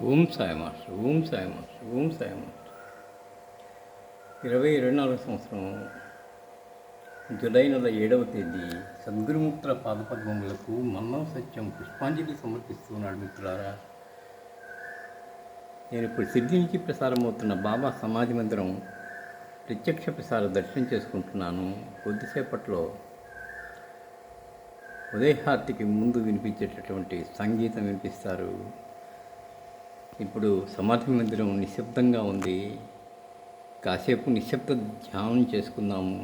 Om Sai master Om Sai master Om Sai master. ఇరవై ఇరవై నాలుగు సంవత్సరం జూలై నెల ఏడవ తేదీ సద్గురుముక్తుల పాదపద్మములకు మన్నం సత్యం పుష్పాంజలి సమర్పిస్తున్నాడు మిత్రులారా. నేను ఇప్పుడు సిద్ధి నుంచి ప్రసారమవుతున్న బాబా సమాధి మందిరం ప్రత్యక్ష ప్రసార దర్శనం చేసుకుంటున్నాను. కొద్దిసేపట్లో ఉదయహార్తికి ముందు వినిపించేటటువంటి సంగీతం వినిపిస్తారు. ఇప్పుడు సమాధి మందిరం నిశ్శబ్దంగా ఉంది. కాసేపు నిశ్శబ్ద ధ్యానం చేసుకుందాము.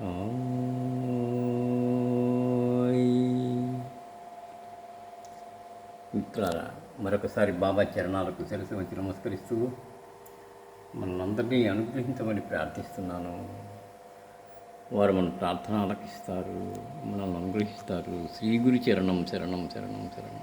మిత్రులారా మరొకసారి బాబా చరణాలకు శిరసు వచ్చి నమస్కరిస్తూ మనందరినీ అనుగ్రహించమని ప్రార్థిస్తున్నాను. వారు మన ప్రార్థన ఆలకిస్తారు మనల్ని అనుగ్రహిస్తారు. శ్రీ గురు చరణం శరణం శరణం శరణం.